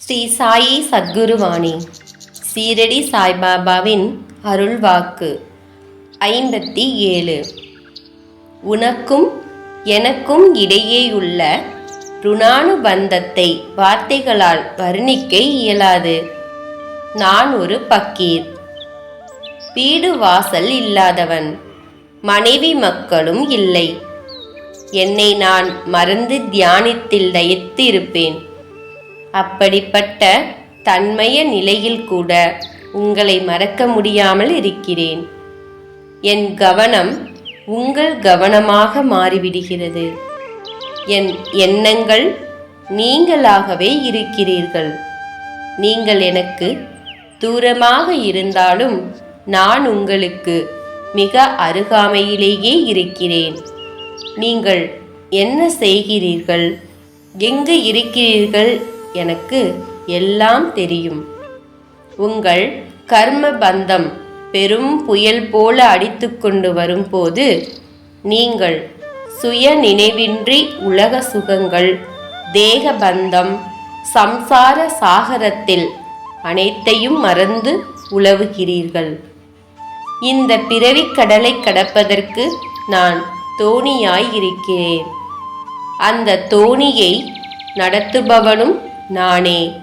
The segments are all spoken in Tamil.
ஸ்ரீ சாயி சத்குருவாணி. சீரடி சாய்பாபாவின் அருள்வாக்கு. ஐம்பத்தி ஏழு. உனக்கும் எனக்கும் இடையேயுள்ள ருணானுபந்தத்தை வார்த்தைகளால் வர்ணிக்க இயலாது. நான் ஒரு பக்கீர். வீடு வாசல் இல்லாதவன். மனைவி மக்களும் இல்லை. என்னை நான் மறந்து தியானத்தில் லயித்து இருப்பேன் அப்படிப்பட்ட தன்மய நிலையில் கூட உங்களை மறக்க முடியாமல் இருக்கிறேன். என் கவனம் உங்கள் கவனமாக மாறிவிடுகிறது. என் எண்ணங்கள் நீங்களாகவே இருக்கிறீர்கள். நீங்கள் எனக்கு தூரமாக இருந்தாலும் நான் உங்களுக்கு மிக அருகாமையிலேயே இருக்கிறேன். நீங்கள் என்ன செய்கிறீர்கள்? எங்கு இருக்கிறீர்கள்? எனக்கு எல்லாம் தெரியும். உங்கள் கர்ம பந்தம் பெரும் புயல் போல அடித்துக்கொண்டு வரும்போது நீங்கள் சுய நினைவின்றி உலக சுகங்கள் தேக பந்தம் சம்சார சாகரத்தில் அனைத்தையும் மறந்து உலவுகிறீர்கள் இந்த பிறவிக் கடலை கடப்பதற்கு நான் தோணியாய் இருக்கிறேன். அந்த தோணியை நடத்துபவனும் நானே.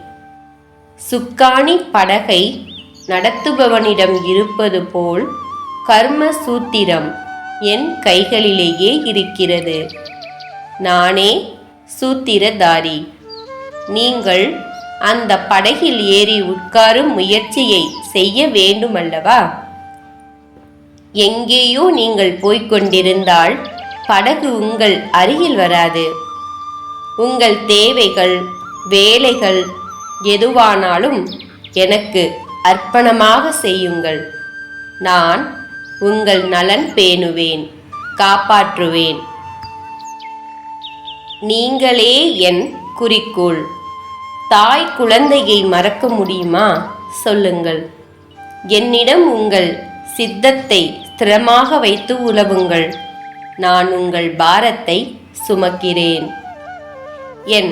சுக்காணி படகை நடத்துபவனிடம் இருப்பது போல் கர்ம சூத்திரம் என் கைகளிலேயே இருக்கிறது. நானே சூத்திரதாரி. நீங்கள் அந்த படகில் ஏறி உட்காரும் முயற்சியை செய்ய வேண்டுமல்லவா? எங்கேயோ நீங்கள் போய்க்கொண்டிருந்தால் படகு உங்கள் அருகில் வராது. உங்கள் தேவைகள் வேலைகள் எதுவானாலும் எனக்கு அர்ப்பணமாக செய்யுங்கள். நான் உங்கள் நலன் பேணுவேன் காப்பாற்றுவேன். நீங்களே என் குறிக்கோள். தாய் குழந்தையை மறக்க முடியுமா? சொல்லுங்கள். என்னிடம் உங்கள் சித்தத்தை ஸ்திரமாக வைத்து உலவுங்கள். நான் உங்கள் பாரத்தை சுமக்கிறேன். என்